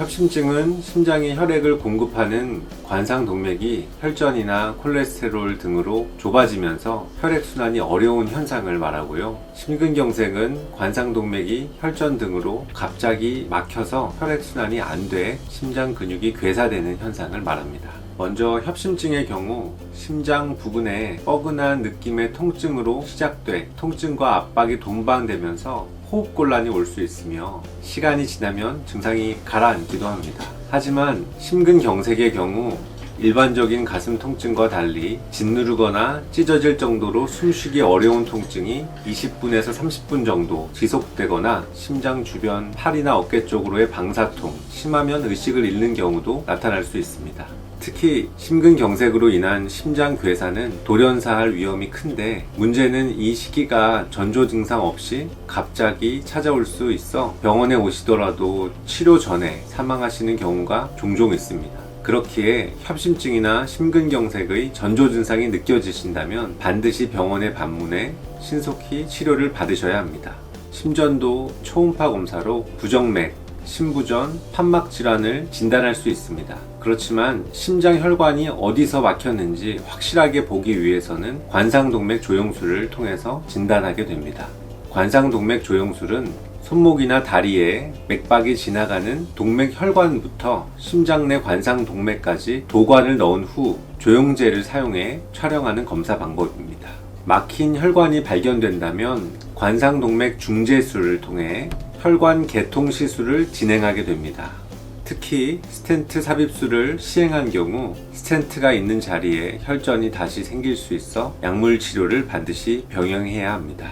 협심증은 심장이 혈액을 공급하는 관상동맥이 혈전이나 콜레스테롤 등으로 좁아지면서 혈액순환이 어려운 현상을 말하고요. 심근경색은 관상동맥이 혈전 등으로 갑자기 막혀서 혈액순환이 안 돼 심장 근육이 괴사되는 현상을 말합니다. 먼저 협심증의 경우 심장 부근에 뻐근한 느낌의 통증으로 시작돼 통증과 압박이 동반되면서 호흡곤란이 올 수 있으며 시간이 지나면 증상이 가라앉기도 합니다. 하지만 심근경색의 경우 일반적인 가슴 통증과 달리 짓누르거나 찢어질 정도로 숨쉬기 어려운 통증이 20분에서 30분 정도 지속되거나 심장 주변 팔이나 어깨 쪽으로의 방사통, 심하면 의식을 잃는 경우도 나타날 수 있습니다. 특히 심근경색으로 인한 심장 괴사는 돌연사할 위험이 큰데 문제는 이 시기가 전조 증상 없이 갑자기 찾아올 수 있어 병원에 오시더라도 치료 전에 사망하시는 경우가 종종 있습니다. 그렇기에 협심증이나 심근경색의 전조 증상이 느껴지신다면 반드시 병원에 방문해 신속히 치료를 받으셔야 합니다. 심전도 초음파 검사로 부정맥, 심부전, 판막 질환을 진단할 수 있습니다. 그렇지만 심장 혈관이 어디서 막혔는지 확실하게 보기 위해서는 관상동맥 조영술을 통해서 진단하게 됩니다. 관상동맥 조영술은 손목이나 다리에 맥박이 지나가는 동맥 혈관부터 심장 내 관상 동맥까지 도관을 넣은 후 조영제를 사용해 촬영하는 검사 방법입니다. 막힌 혈관이 발견된다면 관상 동맥 중재술을 통해 혈관 개통 시술을 진행하게 됩니다. 특히 스텐트 삽입술을 시행한 경우 스텐트가 있는 자리에 혈전이 다시 생길 수 있어 약물 치료를 반드시 병행해야 합니다.